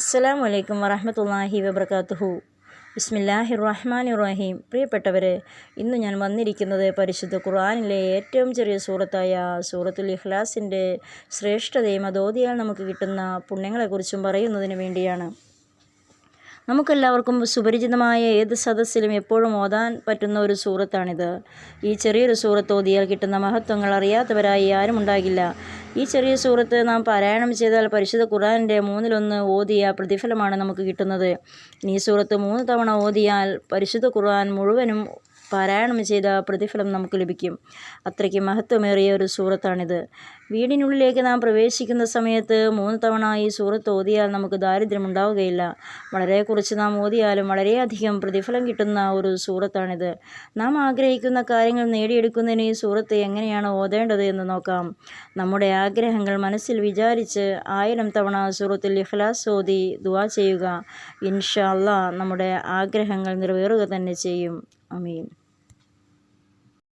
അസ്സലാം വലൈക്കും വറഹമത്തല്ലാഹി വബർക്കാത്തുഹു ബിസ്മില്ലാഹി റഹ്മാൻ റഹീം പ്രിയപ്പെട്ടവരെ ഇന്ന് ഞാൻ വന്നിരിക്കുന്നത് പരിശുദ്ധ ഖുർആനിലെ ഏറ്റവും ചെറിയ സൂറത്തായ സൂറത്തുൽ ഇഖ്ലാസിന്റെ ശ്രേഷ്ഠതയും അതോതിയാൽ നമുക്ക് കിട്ടുന്ന പുണ്യങ്ങളെക്കുറിച്ചും പറയുന്നതിന് വേണ്ടിയാണ്. നമുക്കെല്ലാവർക്കും സുപരിചിതമായ ഏത് സദസ്സിലും എപ്പോഴും ഓതാൻ പറ്റുന്ന ഒരു സൂറത്താണിത്. ഈ ചെറിയൊരു സൂറത്ത് ഓതിയാൽ കിട്ടുന്ന മഹത്വങ്ങൾ അറിയാത്തവരായി ആരും ഉണ്ടാകില്ല. ഈ ചെറിയ സൂറത്ത് നാം പാരായണം ചെയ്താൽ പരിശുദ്ധ ഖുർആനിന്റെ മൂന്നിലൊന്ന് ഓതിയ പ്രതിഫലമാണ് നമുക്ക് കിട്ടുന്നത്. ഈ സൂറത്ത് മൂന്ന് തവണ ഓതിയാൽ പരിശുദ്ധ ഖുർആൻ മുഴുവനും പാരായണം ചെയ്ത പ്രതിഫലം നമുക്ക് ലഭിക്കും. അത്രയ്ക്ക് മഹത്വമേറിയ ഒരു സൂറത്താണിത്. വീടിനുള്ളിലേക്ക് നാം പ്രവേശിക്കുന്ന സമയത്ത് മൂന്ന് തവണ ഈ സൂറത്ത് ഓതിയാൽ നമുക്ക് ദാരിദ്ര്യം ഉണ്ടാവുകയില്ല. വളരെ കുറച്ച് നാം ഓതിയാലും വളരെയധികം പ്രതിഫലം കിട്ടുന്ന ഒരു സൂറത്താണിത്. നാം ആഗ്രഹിക്കുന്ന കാര്യങ്ങൾ നേടിയെടുക്കുന്നതിന് ഈ സൂറത്ത് എങ്ങനെയാണ് ഓതേണ്ടത് എന്ന് നോക്കാം. നമ്മുടെ ആഗ്രഹങ്ങൾ മനസ്സിൽ വിചാരിച്ച് ആയിരം തവണ സൂറത്തിൽ ഇഖ്ലാസ് ഓതി ദുവാ ചെയ്യുക. ഇൻഷാല്ല നമ്മുടെ ആഗ്രഹങ്ങൾ നിറവേറുക തന്നെ ചെയ്യും. അമീൻ.